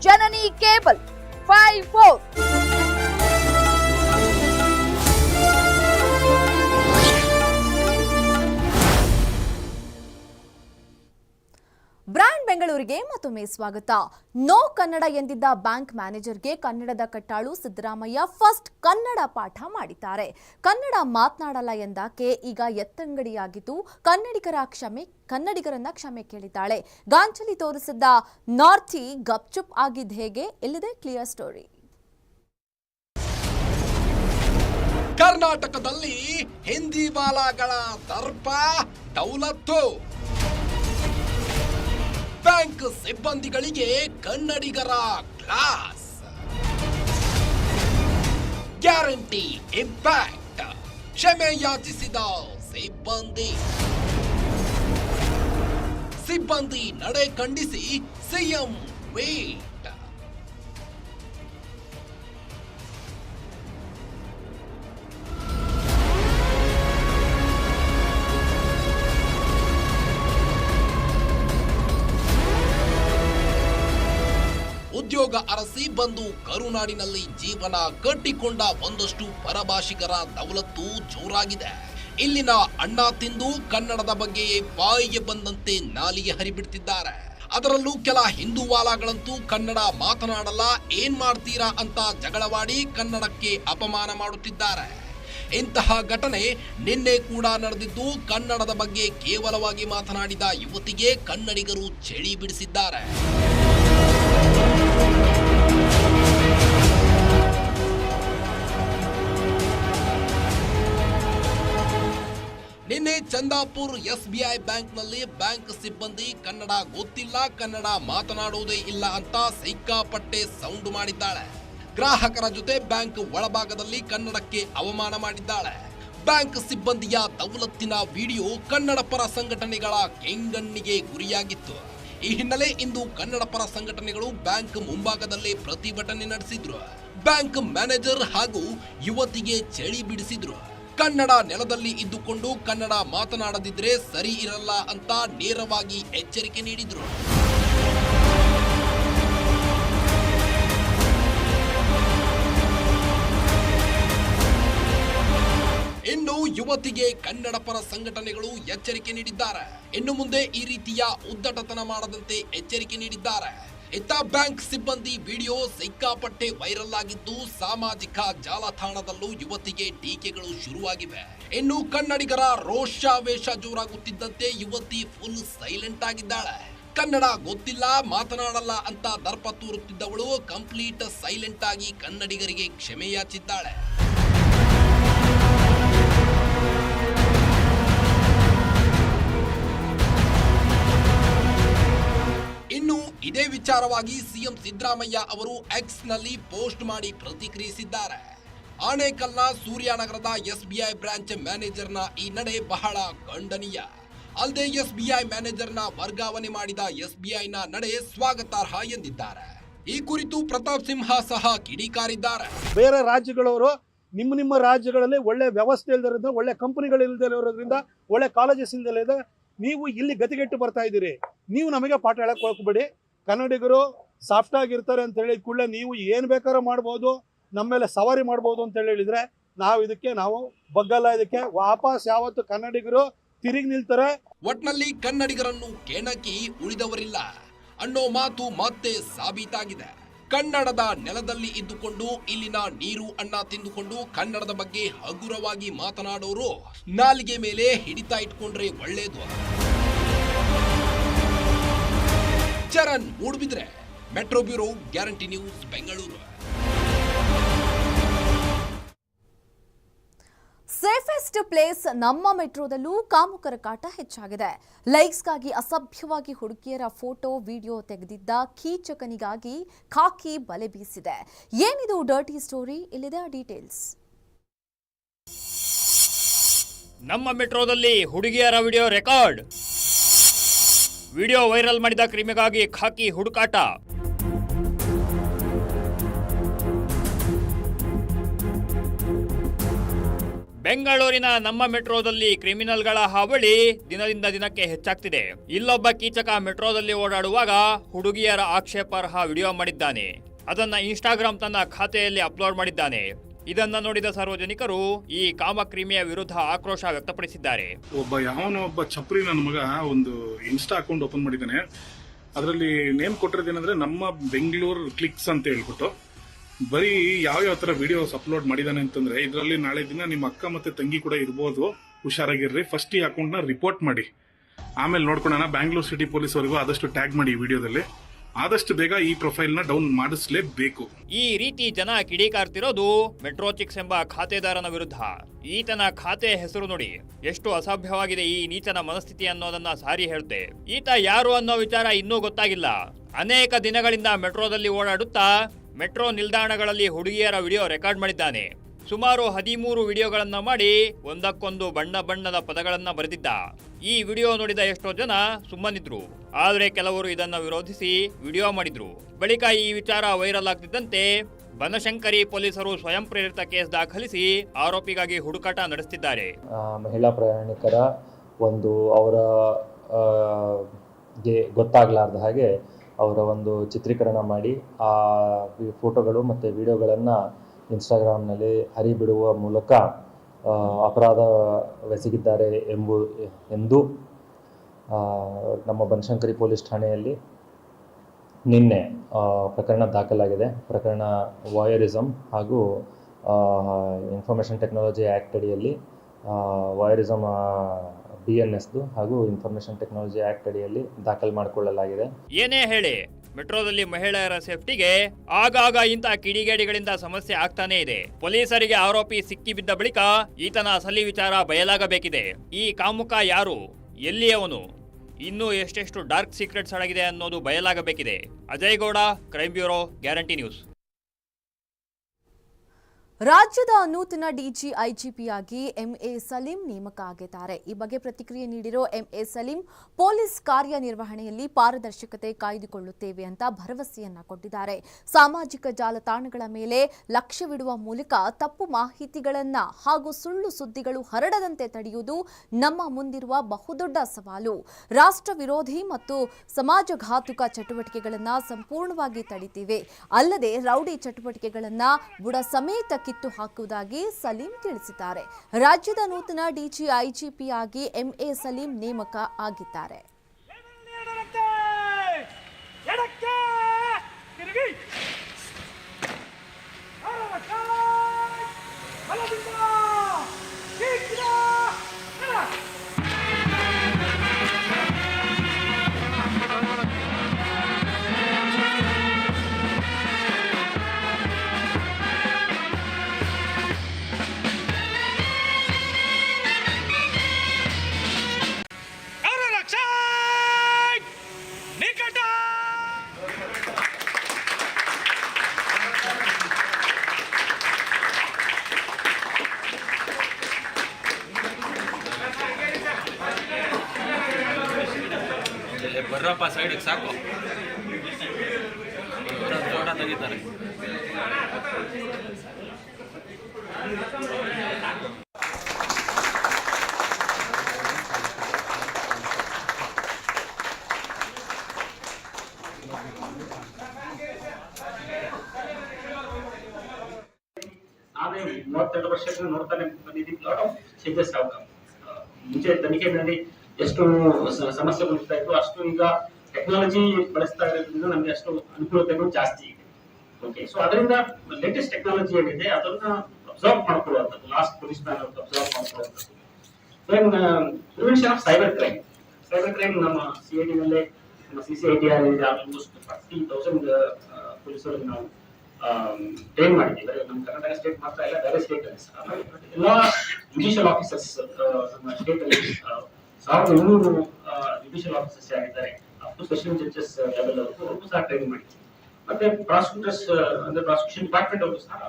Janani Cable 54. Brand ಬೆಂಗಳೂರಿಗೆ ಮತ್ತೊಮ್ಮೆ ಸ್ವಾಗತ. No Kannada ಎಂದಿದ್ದ bank ಮ್ಯಾನೇಜರ್ಗೆ ಕನ್ನಡದ ಕಟ್ಟಾಳು Siddaramaiah first Kannada ಪಾಠ ಮಾಡಿದ್ದಾರೆ. ಕನ್ನಡ ಮಾತನಾಡಲ್ಲ ಎಂದಾಕೆ ಈಗ ಎತ್ತಂಗಡಿಯಾಗಿದ್ದು ಕನ್ನಡಿಗರ ಕ್ಷಮೆ, ಕನ್ನಡಿಗರನ್ನ ಕ್ಷಮೆ ಕೇಳಿದ್ದಾಳೆ. ಗಾಂಚಲಿ ತೋರಿಸಿದ್ದ ನಾರ್ಥಿ ಗಪ್ಚುಪ್ ಆಗಿದ್ದ ಹೇಗೆ? ಇಲ್ಲಿದೆ ಕ್ಲಿಯರ್ ಸ್ಟೋರಿ. ಕರ್ನಾಟಕದಲ್ಲಿ ಹಿಂದಿ ಬಾಲಗಳ ದರ್ಪ, ದೌಲತ್ತು. ಬ್ಯಾಂಕ್ ಸಿಬ್ಬಂದಿಗಳಿಗೆ ಕನ್ನಡಿಗರ ಕ್ಲಾಸ್. Guarantee impact. ಕ್ಷಮೆ ಯಾಚಿಸಿದ ಸಿಬ್ಬಂದಿ. ಸಿಬ್ಬಂದಿ ನಡೆ ಖಂಡಿಸಿ ಸಿಎಂ ವೇಟ್ ಉದ್ಯೋಗ ಅರಸಿ ಬಂದು ಕರುನಾಡಿನಲ್ಲಿ ಜೀವನ ಕಟ್ಟಿಕೊಂಡ ಒಂದಷ್ಟು ಪರಭಾಷಿಕರ ದೌಲತ್ತು ಜೋರಾಗಿದೆ. ಇಲ್ಲಿನ ಅಣ್ಣ ತಿಂದು ಕನ್ನಡದ ಬಗ್ಗೆಯೇ ಬಾಯಿಗೆ ಬಂದಂತೆ ನಾಲಿಗೆ ಹರಿಬಿಡ್ತಿದ್ದಾರೆ. ಅದರಲ್ಲೂ ಕೆಲ ಹಿಂದೂವಾಲಾಗಳಂತೂ ಕನ್ನಡ ಮಾತನಾಡಲ್ಲ, ಏನ್ ಮಾಡ್ತೀರಾ ಅಂತ ಜಗಳವಾಡಿ ಕನ್ನಡಕ್ಕೆ ಅಪಮಾನ ಮಾಡುತ್ತಿದ್ದಾರೆ. ಇಂತಹ ಘಟನೆ ನಿನ್ನೆ ಕೂಡ ನಡೆದಿದ್ದು, ಕನ್ನಡದ ಬಗ್ಗೆ ಕೇವಲವಾಗಿ ಮಾತನಾಡಿದ ಯುವತಿಗೆ ಕನ್ನಡಿಗರು ಚಳಿ ಬಿಡಿಸಿದ್ದಾರೆ. ನಿನ್ನೆ ಚಂದಾಪುರ್ ಎಸ್ಬಿಐ ಬ್ಯಾಂಕ್ನಲ್ಲಿ ಬ್ಯಾಂಕ್ ಸಿಬ್ಬಂದಿ ಕನ್ನಡ ಗೊತ್ತಿಲ್ಲ, ಕನ್ನಡ ಮಾತನಾಡುವುದೇ ಇಲ್ಲ ಅಂತ ಸಿಕ್ಕಾಪಟ್ಟೆ ಸೌಂಡ್ ಮಾಡಿದ್ದಾಳೆ. ಗ್ರಾಹಕರ ಜೊತೆ ಬ್ಯಾಂಕ್ ಒಳಭಾಗದಲ್ಲಿ ಕನ್ನಡಕ್ಕೆ ಅವಮಾನ ಮಾಡಿದ್ದಾಳೆ. ಬ್ಯಾಂಕ್ ಸಿಬ್ಬಂದಿಯ ದೌಲತ್ತಿನ ವಿಡಿಯೋ ಕನ್ನಡ ಪರ ಸಂಘಟನೆಗಳ ಕೆಂಗಣ್ಣಿಗೆ ಗುರಿಯಾಗಿತ್ತು. ಈ ಹಿನ್ನೆಲೆ ಇಂದು ಕನ್ನಡ ಪರ ಸಂಘಟನೆಗಳು ಬ್ಯಾಂಕ್ ಮುಂಭಾಗದಲ್ಲೇ ಪ್ರತಿಭಟನೆ ನಡೆಸಿದ್ರು. ಬ್ಯಾಂಕ್ ಮ್ಯಾನೇಜರ್ ಹಾಗೂ ಯುವತಿಗೆ ಚಳಿ ಬಿಡಿಸಿದ್ರು. ಕನ್ನಡ ನೆಲದಲ್ಲಿ ಇದ್ದುಕೊಂಡು ಕನ್ನಡ ಮಾತನಾಡದಿದ್ರೆ ಸರಿ ಇರಲ್ಲ ಅಂತ ನೇರವಾಗಿ ಎಚ್ಚರಿಕೆ ನೀಡಿದ್ರು. ಇನ್ನು ಯುವತಿಗೆ ಕನ್ನಡ ಪರ ಸಂಘಟನೆಗಳು ಎಚ್ಚರಿಕೆ ನೀಡಿದ್ದಾರೆ. ಇನ್ನು ಮುಂದೆ ಈ ರೀತಿಯ ಉದ್ದಟತನ ಮಾಡದಂತೆ ಎಚ್ಚರಿಕೆ ನೀಡಿದ್ದಾರೆ. ಇತ್ತ ಬ್ಯಾಂಕ್ ಸಿಬ್ಬಂದಿ ವಿಡಿಯೋ ಸಿಕ್ಕಾಪಟ್ಟೆ ವೈರಲ್ ಆಗಿದ್ದು, ಸಾಮಾಜಿಕ ಜಾಲತಾಣದಲ್ಲೂ ಯುವತಿಗೆ ಟೀಕೆಗಳು ಶುರುವಾಗಿವೆ. ಇನ್ನು ಕನ್ನಡಿಗರ ರೋಷಾವೇಶ ಜೋರಾಗುತ್ತಿದ್ದಂತೆ ಯುವತಿ ಫುಲ್ ಸೈಲೆಂಟ್ ಆಗಿದ್ದಾಳೆ. ಕನ್ನಡ ಗೊತ್ತಿಲ್ಲ, ಮಾತನಾಡಲ್ಲ ಅಂತ ದರ್ಪ ತೋರುತ್ತಿದ್ದವಳು ಕಂಪ್ಲೀಟ್ ಸೈಲೆಂಟ್ ಆಗಿ ಕನ್ನಡಿಗರಿಗೆ ಕ್ಷಮೆ ಇದೇ ವಿಚಾರವಾಗಿ ಸಿಎಂ ಸಿದ್ದರಾಮಯ್ಯ ಅವರು ಎಕ್ಸ್ನಲ್ಲಿ ಪೋಸ್ಟ್ ಮಾಡಿ ಪ್ರತಿಕ್ರಿಯಿಸಿದ್ದಾರೆ. ಆಣೆಕಲ್ನ ಸೂರ್ಯನಗರದ ಎಸ್ಬಿಐ ಬ್ರಾಂಚ್ ಮ್ಯಾನೇಜರ್ನ ಈ ನಡೆ ಬಹಳ ಖಂಡನೀಯ. ಅಲ್ಲದೆ ಎಸ್ಬಿಐ ಮ್ಯಾನೇಜರ್ನ ವರ್ಗಾವಣೆ ಮಾಡಿದ ಎಸ್ಬಿಐನ ನಡೆ ಸ್ವಾಗತಾರ್ಹ ಎಂದಿದ್ದಾರೆ. ಈ ಕುರಿತು ಪ್ರತಾಪ್ ಸಿಂಹ ಸಹ ಕಿಡಿಕಾರಿದ್ದಾರೆ. ಬೇರೆ ರಾಜ್ಯಗಳವರು ನಿಮ್ಮ ನಿಮ್ಮ ರಾಜ್ಯಗಳಲ್ಲಿ ಒಳ್ಳೆ ವ್ಯವಸ್ಥೆ ಇಲ್ದಿರೋದ್ರಿಂದ, ಒಳ್ಳೆ ಕಂಪನಿಗಳು ಇಲ್ದೇ ಇರೋದ್ರಿಂದ ಒಳ್ಳೆ ಕಾಲೇಜಸ್ ಇಲ್ದೇ ನೀವು ಇಲ್ಲಿ ಗತಿಗೆಟ್ಟು ಬರ್ತಾ ಇದ್ದೀರಿ. ನೀವು ನಮಗೆ ಪಾಠ ಹೇಳಕ್ಕೆ ಹೋಗ್ಬೇಡಿ. ಕನ್ನಡಿಗರು ಸಾಫ್ಟ್ ಆಗಿರ್ತಾರೆ ಅಂತ ಹೇಳಿದ ಕೂಡಲೇ ನೀವು ಏನು ಬೇಕಾದ್ರೂ ಮಾಡ್ಬೋದು, ನಮ್ಮ ಮೇಲೆ ಸವಾರಿ ಮಾಡ್ಬೋದು ಅಂತ ಹೇಳಿದ್ರೆ ನಾವು ಇದಕ್ಕೆ ನಾವು ಬಗ್ಗಲ್ಲ. ಇದಕ್ಕೆ ವಾಪಸ್ ಯಾವತ್ತು ಕನ್ನಡಿಗರು ತಿರುಗಿ ನಿಲ್ತಾರೆ. ಒಟ್ನಲ್ಲಿ ಕನ್ನಡಿಗರನ್ನು ಕೆಣಕಿ ಉಳಿದವರಿಲ್ಲ. ಅನ್ನೋ ಮಾತು ಮತ್ತೆ ಸಾಬೀತಾಗಿದೆ. ಕನ್ನಡದ ನೆಲದಲ್ಲಿ ಇದ್ದುಕೊಂಡು ಇಲ್ಲಿನ ನೀರು ಅಣ್ಣ ತಿಂದುಕೊಂಡು ಕನ್ನಡದ ಬಗ್ಗೆ ಹಗುರವಾಗಿ ಮಾತನಾಡೋರು ನಾಲಿಗೆ ಮೇಲೆ ಹಿಡಿತಾ ಇಟ್ಕೊಂಡ್ರೆ ಒಳ್ಳೇದು Charan Moodbidri metro bureau guarantee news Bengaluru safest place ನಮ್ಮ ಮೆಟ್ರೋದಲ್ಲೂ ಕಾಮುಕರ ಕಾಟ ಹೆಚ್ಚಾಗಿದೆ. ಲೈಕ್ಸ್ಗಾಗಿ ಅಸಭ್ಯವಾಗಿ ಹುಡುಗಿಯರ ಫೋಟೋ ವಿಡಿಯೋ ತೆಗೆದಿದ್ದ ಕೀಚಕನಿಗಾಗಿ ಖಾಕಿ ಬಲೆ ಬೀಸಿದೆ. ಏನಿದು ಡರ್ಟಿ ಸ್ಟೋರಿ ಇಲ್ಲಿದೆ ಡೀಟೇಲ್ಸ್ ನಮ್ಮ ಮೆಟ್ರೋದಲ್ಲಿ ಹುಡುಗಿಯರ ವಿಡಿಯೋ ರೆಕಾರ್ಡ್ ವಿಡಿಯೋ ವೈರಲ್ ಮಾಡಿದ ಕ್ರಿಮಿಗಾಗಿ ಖಾಕಿ ಹುಡುಕಾಟ. ಬೆಂಗಳೂರಿನ ನಮ್ಮ ಮೆಟ್ರೋದಲ್ಲಿ ಕ್ರಿಮಿನಲ್ಗಳ ಹಾವಳಿ ದಿನದಿಂದ ದಿನಕ್ಕೆ ಹೆಚ್ಚಾಗ್ತಿದೆ. ಇಲ್ಲೊಬ್ಬ ಕೀಚಕ ಮೆಟ್ರೋದಲ್ಲಿ ಓಡಾಡುವಾಗ ಹುಡುಗಿಯರ ಆಕ್ಷೇಪಾರ್ಹ ವಿಡಿಯೋ ಮಾಡಿದ್ದಾನೆ. ಅದನ್ನ ಇನ್ಸ್ಟಾಗ್ರಾಮ್ ತನ್ನ ಖಾತೆಯಲ್ಲಿ ಅಪ್ಲೋಡ್ ಮಾಡಿದ್ದಾನೆ. ಇದನ್ನ ನೋಡಿದ ಸಾರ್ವಜನಿಕರು ಈ ಕಾಮಕ್ರಿಮಿಯ ವಿರುದ್ಧ ಆಕ್ರೋಶ ವ್ಯಕ್ತಪಡಿಸಿದ್ದಾರೆ. ಒಬ್ಬ ಯಾವನೋ ಒಬ್ಬ ಚಪ್ರಿ ನನ್ನ ಮಗ ಒಂದು ಇನ್ಸ್ಟಾ ಅಕೌಂಟ್ ಓಪನ್ ಮಾಡಿದ್ದಾನೆ. ಅದರಲ್ಲಿ ನೇಮ್ ಕೊಟ್ಟಿರೋದೇನಂದ್ರೆ ನಮ್ಮ ಬೆಂಗಳೂರು ಕ್ಲಿಕ್ಸ್ ಅಂತ ಹೇಳ್ಬಿಟ್ಟು. ಬರೀ ಯಾವ ಯಾವ ತರ ವಿಡಿಯೋಸ್ ಅಪ್ಲೋಡ್ ಮಾಡಿದಾನೆ ಅಂತಂದ್ರೆ ಇದರಲ್ಲಿ ನಾಳೆ ದಿನ ನಿಮ್ಮ ಅಕ್ಕ ಮತ್ತೆ ತಂಗಿ ಕೂಡ ಇರ್ಬೋದು. ಹುಷಾರಾಗಿರ್ರಿ ಫಸ್ಟ್ ಈ ಅಕೌಂಟ್ನ ರಿಪೋರ್ಟ್ ಮಾಡಿ. ಆಮೇಲೆ ನೋಡ್ಕೊಳ್ಳೋಣ ಬ್ಯಾಂಗ್ಳೂರ್ ಸಿಟಿ ಪೊಲೀಸ್ ಅವರಿಗೂ ಆದಷ್ಟು ಟ್ಯಾಗ್ ಮಾಡಿ ಈ ವಿಡಿಯೋದಲ್ಲಿ ಆದಷ್ಟು ಬೇಗ ಈ ಪ್ರೊಫೈಲ್ನ ಡೌನ್ ಮಾಡಿಸಲೇಬೇಕು. ಈ ರೀತಿ ಜನ ಕಿಡಿಕಾರ್ತಿರೋದು ಮೆಟ್ರೋ ಚಿಕ್ಸ್ ಎಂಬ ಖಾತೆದಾರನ ವಿರುದ್ಧ. ಈತನ ಖಾತೆ ಹೆಸರು ನೋಡಿ. ಎಷ್ಟು ಅಸಭ್ಯವಾಗಿದೆ ಈ ನೀಚನ ಮನಸ್ಥಿತಿ ಅನ್ನೋದನ್ನ ಸಾರಿ ಹೇಳುತ್ತೆ. ಈತ ಯಾರು ಅನ್ನೋ ವಿಚಾರ ಇನ್ನೂ ಗೊತ್ತಾಗಿಲ್ಲ. ಅನೇಕ ದಿನಗಳಿಂದ ಮೆಟ್ರೋದಲ್ಲಿ ಓಡಾಡುತ್ತಾ ಮೆಟ್ರೋ ನಿಲ್ದಾಣಗಳಲ್ಲಿ ಹುಡುಗಿಯರ ವಿಡಿಯೋ ರೆಕಾರ್ಡ್ ಮಾಡಿದ್ದಾನೆ. ಸುಮಾರು ಹದಿಮೂರು ವಿಡಿಯೋಗಳನ್ನ ಮಾಡಿ ಒಂದಕ್ಕೊಂದು ಬಣ್ಣ ಬಣ್ಣದ ಪದಗಳನ್ನ ಬರೆದಿದ್ದ. ಈ ವಿಡಿಯೋ ನೋಡಿದ ಎಷ್ಟೋ ಜನ ಸುಮ್ಮನಿದ್ರು. ಆದರೆ ಕೆಲವರು ಇದನ್ನ ವಿರೋಧಿಸಿ ವಿಡಿಯೋ ಮಾಡಿದ್ರು. ಬಳಿಕ ಈ ವಿಚಾರ ವೈರಲ್ ಆಗ್ತಿದ್ದಂತೆ ಬನಶಂಕರಿ ಪೊಲೀಸರು ಸ್ವಯಂ ಪ್ರೇರಿತ ಕೇಸ್ ದಾಖಲಿಸಿ ಆರೋಪಿಗಾಗಿ ಹುಡುಕಾಟ ನಡೆಸುತ್ತಿದ್ದಾರೆ ಮಹಿಳಾ ಪ್ರಯಾಣಿಕರ ಒಂದು ಅವರ ಗೊತ್ತಾಗ್ಲಾರ್ದ ಹಾಗೆ ಅವರ ಒಂದು ಚಿತ್ರೀಕರಣ ಮಾಡಿ ಆ ಫೋಟೋಗಳು ಮತ್ತು ವಿಡಿಯೋಗಳನ್ನು ಇನ್ಸ್ಟಾಗ್ರಾಮ್ನಲ್ಲಿ ಹರಿಬಿಡುವ ಮೂಲಕ ಅಪರಾಧ ಅಪರಾಧವೆಸಗಿದ್ದಾರೆ ಎಂಬು, ಎಂದು ನಮ್ಮ ಬನಶಂಕರಿ ಪೊಲೀಸ್ ಠಾಣೆಯಲ್ಲಿ ನಿನ್ನೆ ಪ್ರಕರಣ ದಾಖಲಾಗಿದೆ. ಪ್ರಕರಣ ವಾಯರಿಸಮ್ ಹಾಗೂ ಇನ್ಫಾರ್ಮೇಷನ್ ಟೆಕ್ನಾಲಜಿ ಆ್ಯಕ್ಟ್ ಅಡಿಯಲ್ಲಿ ವಾಯರಿಸಮ್ ಬಿ ಎನ್ ಎಸ್ದು ಹಾಗೂ ಇನ್ಫಾರ್ಮೇಷನ್ ಟೆಕ್ನಾಲಜಿ ಆ್ಯಕ್ಟ್ ಅಡಿಯಲ್ಲಿ ದಾಖಲು ಮಾಡಿಕೊಳ್ಳಲಾಗಿದೆ. ಏನೇ ಹೇಳಿ ಮೆಟ್ರೋದಲ್ಲಿ ಮಹಿಳೆಯರ ಸೇಫ್ಟಿಗೆ ಆಗಾಗ ಇಂತಹ ಕಿಡಿಗೇಡಿಗಳಿಂದ ಸಮಸ್ಯೆ ಆಗ್ತಾನೇ ಇದೆ. ಪೊಲೀಸರಿಗೆ ಆರೋಪಿ ಸಿಕ್ಕಿಬಿದ್ದ ಬಳಿಕ ಈತನ ಅಸಲಿ ವಿಚಾರ ಬಯಲಾಗಬೇಕಿದೆ. ಈ ಕಾಮುಕ ಯಾರು? ಎಲ್ಲಿಯವನು ಇನ್ನೂ ಎಷ್ಟೆಷ್ಟು ಡಾರ್ಕ್ ಸೀಕ್ರೆಟ್ಸ್ ಅಡಗಿದೆ ಅನ್ನೋದು ಬಯಲಾಗಬೇಕಿದೆ. Ajay Gowda crime bureau, guarantee news. ರಾಜ್ಯದ ನೂತನ ಡಿಜಿ ಐಜಿಪಿಯಾಗಿ ಎಂಎ ಸಲೀಂ ನೇಮಕ ಆಗಿದ್ದಾರೆ ಈ ಬಗ್ಗೆ ಪ್ರತಿಕ್ರಿಯೆ ನೀಡಿರೋ ಎಂಎ ಸಲೀಂ, ಪೊಲೀಸ್ ಕಾರ್ಯನಿರ್ವಹಣೆಯಲ್ಲಿ ಪಾರದರ್ಶಕತೆ ಕಾಯ್ದುಕೊಳ್ಳುತ್ತೇವೆ ಅಂತ ಭರವಸೆಯನ್ನ ಕೊಟ್ಟಿದ್ದಾರೆ. ಸಾಮಾಜಿಕ ಜಾಲತಾಣಗಳ ಮೇಲೆ ಲಕ್ಷ್ಯವಿಡುವ ಮೂಲಕ ತಪ್ಪು ಮಾಹಿತಿಗಳನ್ನ ಹಾಗೂ ಸುಳ್ಳು ಸುದ್ದಿಗಳು ಹರಡದಂತೆ ತಡೆಯುವುದು ನಮ್ಮ ಮುಂದಿರುವ ಬಹುದೊಡ್ಡ ಸವಾಲು. ರಾಷ್ಟ್ರ ವಿರೋಧಿ ಮತ್ತು ಸಮಾಜಘಾತುಕ ಚಟುವಟಿಕೆಗಳನ್ನ ಸಂಪೂರ್ಣವಾಗಿ ತಡಿತೀವಿ. ಅಲ್ಲದೆ ರೌಡಿ ಚಟುವಟಿಕೆಗಳನ್ನ ಬುಡ ಸಮೇತ ಕಿತ್ತು ಹಾಕುವುದಾಗಿ ಸಲೀಂ ತಿಳಿಸಿದ್ದಾರೆ. ರಾಜ್ಯದ ನೂತನ ಡಿಜಿ ಆಗಿ ಎಂಎ ಸಲೀಂ ನೇಮಕ ಆಗಿದ್ದಾರೆ. ಸೈಡಿಗೆ ಸಾಕು. ಫೋಟೋ ತೆಗಿತಾರೆ. ನಾವೇ ಮೂವತ್ತೆರಡು ವರ್ಷದಿಂದ ನೋಡ್ತಾನೆ ಬಂದಿದ್ದೀವಿ. ಆಗ್ತಾವೆ ಮುಂಚೆ ತನಿಖೆನಲ್ಲಿ ಎಷ್ಟು ಸಮಸ್ಯೆ ಬರ್ತಾ ಇತ್ತು, ಅಷ್ಟು ಈಗ ಟೆಕ್ನಾಲಜಿ ಬಳಸ್ತಾ ಇರೋದ್ರಿಂದ ನಮಗೆ ಅಷ್ಟು ಅನುಕೂಲತೆಗಳು ಜಾಸ್ತಿ ಇದೆ. ಓಕೆ ಸೊ ಅದರಿಂದ ಲೇಟೆಸ್ಟ್ ಟೆಕ್ನಾಲಜಿ ಏನಿದೆ ಅದನ್ನ ಅಬ್ಸರ್ವ್ ಮಾಡ್ಕೊಳ್ಳುವಂಥದ್ದು last police man observe ಮಾಡ್ಕೊಳ್ಳುವಂಥದ್ದು. Then prevention of cyber crime cyber crime ನಮ್ಮ ಸಿ ಐ ಡಿನಲ್ಲೇ ನಮ್ಮ C C I T R almost forty thousand ಪೊಲೀಸರಿಗೆ ನಾವು ಟ್ರೈನ್ ಮಾಡಿದ್ದೀವಿ. ನಮ್ಮ ಕರ್ನಾಟಕ ಸ್ಟೇಟ್ ಮಾತ್ರ ಇಲ್ಲ ಬೇರೆ ಸ್ಟೇಟ್ ಅಲ್ಲಿ ಎಲ್ಲ ಜುಡಿಷಿಯಲ್ ಆಫೀಸರ್ಸ್ ನಮ್ಮ ಸ್ಟೇಟ್ ಅಲ್ಲಿ ಆ, ಸಾವಿರದ ಇನ್ನೂರು ಜುಡಿಷಿಯಲ್ ಆಫೀಸರ್ಸ್ ಆಗಿದ್ದಾರೆ ಸ್ಪೆಷಲ್ ಜಡ್ಜಸ್ ಲೆವೆಲ್ ಅವ್ರಿಗೂ ಸಹ ಟ್ರೈನಿಂಗ್ ಮಾಡಿ ಮತ್ತೆ ಪ್ರಾಸಿಕ್ಯೂಟರ್ಸ್ ಅಂದ್ರೆ ಪ್ರಾಸಿಕ್ಯೂಷನ್ ಡಿಪಾರ್ಟ್ಮೆಂಟ್ ಅವರು ಸಹ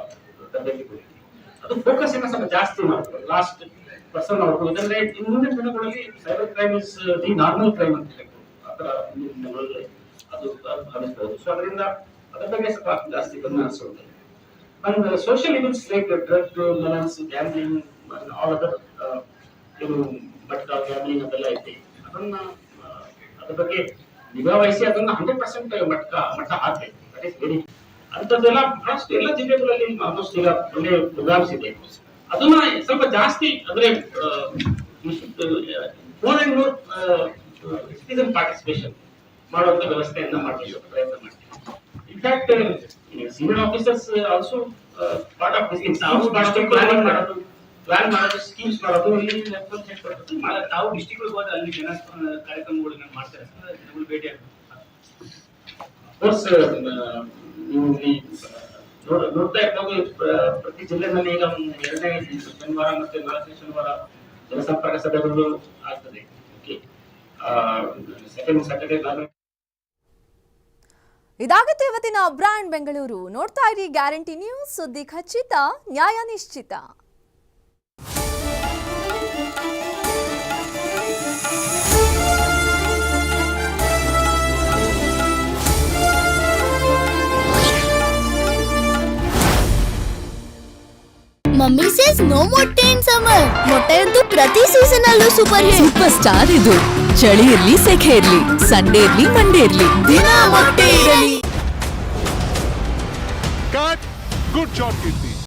ತರಬೇತಿ ಕೊಟ್ಟಿದ್ವಿ. ಅದು ಫೋಕಸ್ ಏನೋ ಸ್ವಲ್ಪ ಜಾಸ್ತಿ ಮಾಡ್ತಾರೆ. ಲಾಸ್ಟ್ ಪರ್ಸನ್ ಅವರು ಅಂದ್ರೆ ಮುಂದಿನ ದಿನಗಳಲ್ಲಿ cyber crime is the normal crime ಅಂತ ಹೇಳ್ಬೋದು. ಆ ದಿನಗಳಲ್ಲಿ ಅದು ಭಾವಿಸಬಹುದು ಸೊ ಅದರಿಂದ ಅದರ ಬಗ್ಗೆ ಸ್ವಲ್ಪ ಜಾಸ್ತಿ ಗಮನ ಹರಿಸೋದು and social events like drug menace gambling all other ಏನು ಬಟ್ ಗ್ಯಾಮ್ಲಿಂಗ್ ಅದೆಲ್ಲ ಐತಿ. ಅದನ್ನ ಅದ್ರ ಬಗ್ಗೆ ನಿಗಾ ವಹಿಸಿ ಅದನ್ನ ಹಂಡ್ರೆಡ್ ಪರ್ಸೆಂಟ್ ಮಟ್ಟ ಮಟ್ಟ ಹಾಕ್ಬೇಕು ದಟ್ ಇಸ್ ವೆರಿ ಅಂಥದ್ದೆಲ್ಲ ಬಹಳಷ್ಟು ಎಲ್ಲ ಜಿಲ್ಲೆಗಳಲ್ಲಿ ಆಲ್ಮೋಸ್ಟ್ ಈಗ ಒಳ್ಳೆ ಪ್ರೋಗ್ರಾಮ್ಸ್ ಇದೆ. ಅದನ್ನ ಸ್ವಲ್ಪ ಜಾಸ್ತಿ ಅಂದ್ರೆ more and more citizen participation ಮಾಡುವಂತ ವ್ಯವಸ್ಥೆಯನ್ನ ಮಾಡಬೇಕು ಪ್ರಯತ್ನ ಮಾಡ್ತೀವಿ. In fact civil officers also part of this ನಾವು ಮಾಡೋದು ಪ್ಲಾನ್ ಮಾಡೋದು ಸ್ಕೀಮ್ಸ್ ಮಾಡೋದು ಇಲ್ಲಿ ತಾವು ಡಿಸ್ಟ್ರಿಕ್ಟ್ ಹೋದ್ರೆ ಅಲ್ಲಿ ಜನ ಕಾರ್ಯಕ್ರಮಗಳನ್ನ ಮಾಡ್ತಾರೆ. ಜನಗಳು ಭೇಟಿ ನೀವು ನೋಡ್ತಾ ಇರ್ಬೋದು ಪ್ರತಿ ಜಿಲ್ಲೆನಲ್ಲಿ ಈಗ ಎರಡನೇ ಶನಿವಾರ ಮತ್ತೆ ನಾಲ್ಕನೇ ಶನಿವಾರ ಜನಸಂಪರ್ಕ ಸಭೆಗಳು ಆಗ್ತದೆ. ಓಕೆ ಸೆಕೆಂಡ್ ಸ್ಯಾಟರ್ಡೇ ಇದಾಗುತ್ತೆ ಇವತ್ತಿನ ಬ್ರ್ಯಾಂಡ್ ಬೆಂಗಳೂರು. ನೋಡ್ತಾ ಇರಿ ಗ್ಯಾರಂಟಿ ನ್ಯೂಸ್. ಸುದ್ದಿ ಖಚಿತ ನ್ಯಾಯ ನಿಶ್ಚಿತ. ಮಮ್ಮಿ ಸೇಸ್ ನೋ ಮೊಟ್ಟೆ ಇನ್ ಸಮರ್ ಅಂತೂ ಪ್ರತಿ ಸೀಸನ್ ಅಲ್ಲೂ ಸೂಪರ್ ಹಿಟ್ ಸೂಪರ್ ಸ್ಟಾರ್ ಇದು. ಚಳಿ ಇರ್ಲಿ ಸೆಖೆ ಇರ್ಲಿ ಸಂಡೇ ಇರ್ಲಿ ಮಂಡೇ ಇರ್ಲಿ. ದಿನ ಮೊಟ್ಟೆ ಇರಲಿ. ಗುಡ್ ಶಾಟ್ ಕೀರ್ತಿ